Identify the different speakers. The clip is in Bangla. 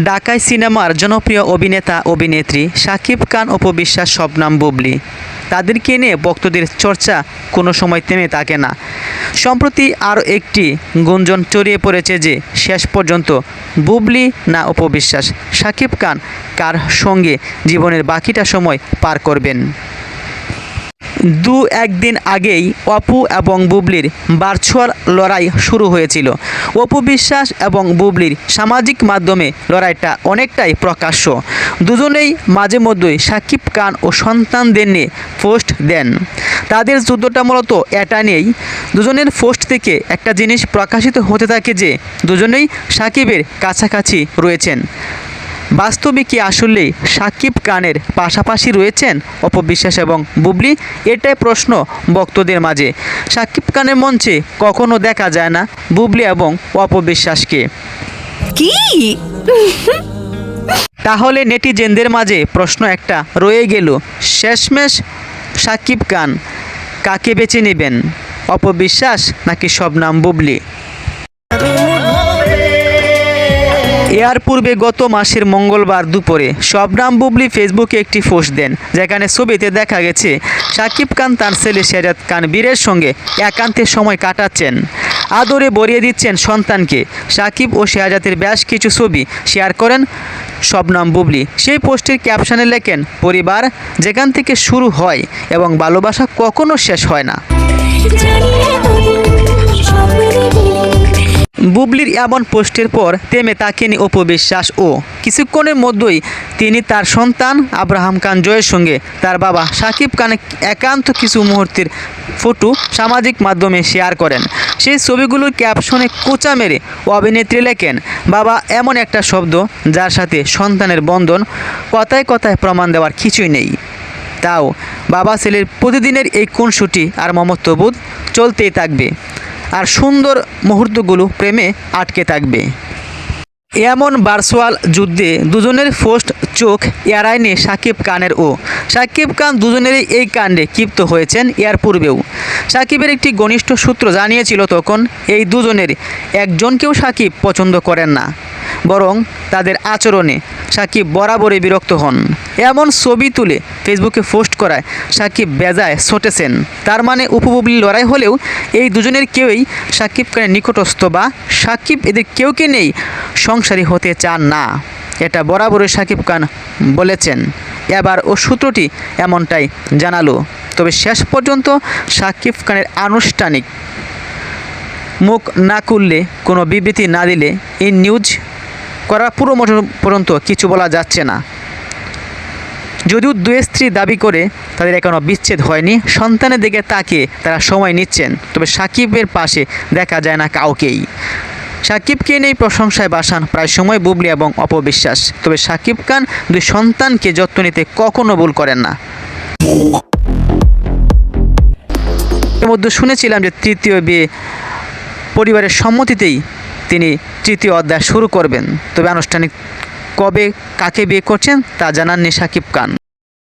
Speaker 1: ঢাকাই সিনেমার জনপ্রিয় অভিনেতা, অভিনেত্রী শাকিব খান অপবিশ্বাস, শবনাম বুবলি। তাদেরকে নিয়ে ভক্তদের চর্চা কোনো সময় থেমে থাকে না। সম্প্রতি আরও একটি গুঞ্জন ছড়িয়ে পড়েছে যে, শেষ পর্যন্ত বুবলি না অপবিশ্বাস শাকিব খান কার সঙ্গে জীবনের বাকিটা সময় পার করবেন? দু একদিন আগেই অপু এবং বুবলির ভার্চুয়াল লড়াই শুরু হয়েছিল। অপু বিশ্বাস এবং বুবলির সামাজিক মাধ্যমে লড়াইটা অনেকটাই প্রকাশ্য। দুজনেই মাঝে মধ্যেই সাকিব খান ও সন্তানদের নিয়ে পোস্ট দেন। তাদের যুদ্ধটা মূলত এটা নেই দুজনের পোস্ট থেকে একটা জিনিস প্রকাশিত হতে থাকে যে, দুজনেই সাকিবের কাছাকাছি রয়েছেন। বাস্তবে কি আসলে সাকিব খানের পাশাপাশি রয়েছেন অপবিশ্বাস এবং বুবলি? এটাই প্রশ্ন ভক্তদের মাঝে। সাকিব খানের মঞ্চে কখনো দেখা যায় না বুবলি এবং অপবিশ্বাসকে
Speaker 2: কি?
Speaker 1: তাহলে নেটিজেনদের মাঝে প্রশ্ন একটা রয়ে গেল। শেষমেশ সাকিব খান কাকে বেছে নেবেন? অপবিশ্বাস নাকি সব নাম বুবলি? পূর্বে গত মাসের মঙ্গলবার দুপুরে শবনাম বুবলি ফেসবুকে একটি পোস্ট দেন, যেখানে ছবিতে দেখা গেছে, সাকিব খান তার ছেলে শেরাত খান বীরের সঙ্গে একান্তে সময় কাটাচ্ছেন। আদরে বরিয়ে দিচ্ছেন সন্তানকে। সাকিব ও শেহাজাতের বেশ কিছু ছবি শেয়ার করেন শবনাম বুবলি। সেই পোস্টের ক্যাপশনে লেখেন, পরিবার যেখান থেকে শুরু হয় এবং ভালোবাসা কখনো শেষ হয় না। বুবলির এমন পোস্টের পর তেমে তাকেনি অপবিশ্বাস ও কিছুক্ষণের মধ্যেই তিনি তার সন্তান আব্রাহাম খান জয়ের সঙ্গে তার বাবা সাকিব খান একান্ত কিছু মুহূর্তের ফটো সামাজিক মাধ্যমে শেয়ার করেন। সেই ছবিগুলোর ক্যাপশনে কোচা মেরে অভিনেত্রী লেখেন, বাবা, এমন একটা শব্দ যার সাথে সন্তানের বন্ধন কথায় কথায় প্রমাণ দেওয়ার কিছুই নেই। তাও বাবা ছেলের প্রতিদিনের এই খুনসুটি আর মমত্ববোধ চলতেই থাকবে। আর সুন্দর মুহূর্তগুলো প্রেমে আটকে থাকবে। এমন ভার্চুয়াল যুদ্ধে দুজনের পোস্ট চোখ এড়ায়নি সাকিব খানের ও। সাকিব খান দুজনেরই এই কাণ্ডে ক্ষিপ্ত হয়েছেন এর পূর্বেও। সাকিবের একটি ঘনিষ্ঠ সূত্র জানিয়েছিল তখন, এই দুজনের একজনকেও সাকিব পছন্দ করেন না, বরং তাদের আচরণে সাকিব বরাবরই বিরক্ত হন। এমন ছবি তুলে ফেসবুকে পোস্ট করায় সাকিব বেজায় ছটেছেন। তার মানে উপবুবলি লড়াই হলেও এই দুজনের কেউই সাকিব খানের নিকটস্থ বা সাকিব এদের কেউকে নেই সংসারী হতে চান না। এটা বরাবরই সাকিব খান বলেছেন। এবার ও সূত্রটি এমনটাই জানালো। তবে শেষ পর্যন্ত সাকিব খানের আনুষ্ঠানিক মুখ না খুললে, কোনো বিবৃতি না দিলে এই নিউজ করার পুরো পর্যন্ত কিছু বলা যাচ্ছে না। যদিও দুই স্ত্রী দাবি করে তাদের এখনও বিচ্ছেদ হয়নি, সন্তানের দিকে তাকিয়ে তারা সময় নিচ্ছেন, তবে সাকিবের পাশে দেখা যায় না কাউকেই। সাকিবকে নেই প্রশংসায় বাসান প্রায় সময় বুবলি এবং অপবিশ্বাস, তবে সাকিব খান দুই সন্তানকে যত্ন নিতে কখনো ভুল করেন না। এর মধ্যে শুনেছিলাম যে তৃতীয় বিয়ে পরিবারের সম্মতিতেই তিনি তৃতীয় অধ্যায় শুরু করবেন। তবে আনুষ্ঠানিক কবে কাকে বিয়ে করছেন তা জানাননি সাকিব খান।